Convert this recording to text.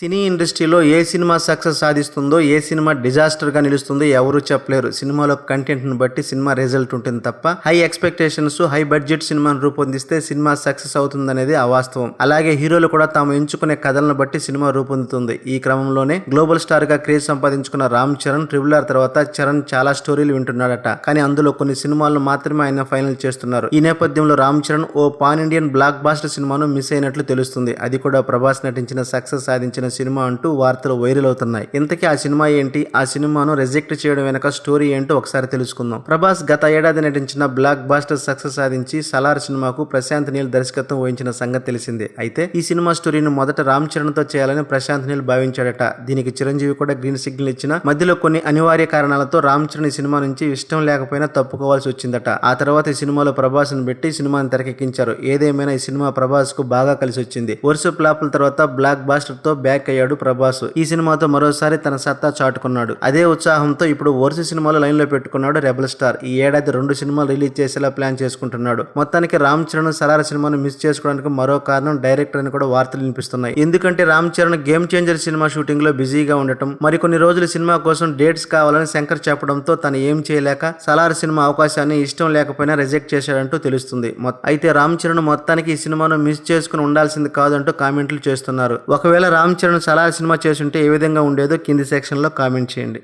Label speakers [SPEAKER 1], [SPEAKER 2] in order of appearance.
[SPEAKER 1] సినీ ఇండస్ట్రీలో ఏ cinema success సాధిస్తుందో ఏ సినిమా డిజాస్టర్గా నిలుస్తుందో ఎవరూ చెప్పలేరు. సినిమాలో కంటెంట్ను బట్టి సినిమా రిజల్ట్ ఉంటుంది తప్ప హై ఎక్స్పెక్టేషన్స్ హై బడ్జెట్ సినిమాను రూపొందిస్తే సినిమా సక్సెస్ అవుతుందనేది అవాస్తవం. అలాగే హీరోలు కూడా తాము ఎంచుకునే కథలను బట్టి సినిమా రూపొందుతుంది. ఈ క్రమంలోనే గ్లోబల్ స్టార్గా క్రేజ్ సంపాదించుకున్న రామ్ చరణ్ ట్రిబుల్ ఆర్ తర్వాత చరణ్ చాలా స్టోరీలు వింటున్నాడట. కానీ అందులో కొన్ని సినిమాలను మాత్రమే ఆయన ఫైనల్ చేస్తున్నారు. ఈ నేపథ్యంలో రామ్ చరణ్ ఓ పాన్ ఇండియన్ బ్లాక్ బాస్టర్ సినిమాను మిస్ అయినట్లు తెలుస్తుంది. అది కూడా ప్రభాస్ నటించిన సక్సెస్ సాధించిన సినిమా అంటూ వార్తలు వైరల్ అవుతున్నాయి. ఇంతకీ ఆ సినిమా ఏంటి? ఆ సినిమాను రిజెక్ట్ చేయడం వెనక స్టోరీ ఏంటో ఒకసారి తెలుసుకుందాం. ప్రభాస్ గత ఏడాది నటించిన బ్లాక్ బాస్టర్ సక్సెస్ సాధించి సలార్ సినిమాకు ప్రశాంత్ నీల్ దర్శకత్వం వహించిన సంగతి తెలిసిందే. అయితే ఈ సినిమా స్టోరీని మొదట రామ్ చరణ్తో చేయాలని ప్రశాంత్ నీల్ భావించాడట. దీనికి చిరంజీవి కూడా గ్రీన్ సిగ్నల్ ఇచ్చిన మధ్యలో కొన్ని అనివార్య కారణాలతో రామ్ చరణ్ సినిమా నుంచి ఇష్టం లేకపోయినా తప్పుకోవాల్సి వచ్చిందట. ఆ తర్వాత ఈ సినిమాలో ప్రభాస్ను పెట్టి సినిమాని తెరకెక్కించారు. ఏదేమైనా ఈ సినిమా ప్రభాస్కు బాగా కలిసి వచ్చింది. వరుస ఫ్లాపుల తర్వాత బ్లాక్ బాస్టర్తో బ్యాక్ అయ్యాడు ప్రభాస్. ఈ సినిమాతో మరోసారి తన సత్తా చాటుకున్నాడు. అదే ఉత్సాహంతో ఇప్పుడు వరుస సినిమాలు లైన్లో పెట్టుకున్నాడు రెబల్ స్టార్. ఈ ఏడాది రెండు సినిమాలు రిలీజ్ చేసేలా ప్లాన్ చేసుకుంటున్నాడు. మొత్తానికి రామ్ చరణ్ సరార సినిమాను మిస్ చేసుకోవడానికి మరో కారణం డైరెక్టర్ అని కూడా వార్తలు వినిపిస్తున్నాయి. ఎందుకంటే Ram Charan game changer cinema షూటింగ్లో బిజీగా ఉండటం మరికొన్ని రోజులు సినిమా కోసం డేట్స్ కావాలని శంకర్ చెప్పడంతో తను ఏం చేయలేక సలార్ సినిమా అవకాశాన్ని ఇష్టం లేకపోయినా రిజెక్ట్ చేశాడంటూ తెలుస్తుంది. అయితే రామ్ చరణ్ మొత్తానికి ఈ సినిమాను మిస్ చేసుకుని ఉండాల్సింది కాదంటూ కామెంట్లు చేస్తున్నారు. ఒకవేళ రామ్ చరణ్ సలార్ సినిమా చేసుంటే ఏ విధంగా ఉండేదో కింది సెక్షన్లో కామెంట్ చేయండి.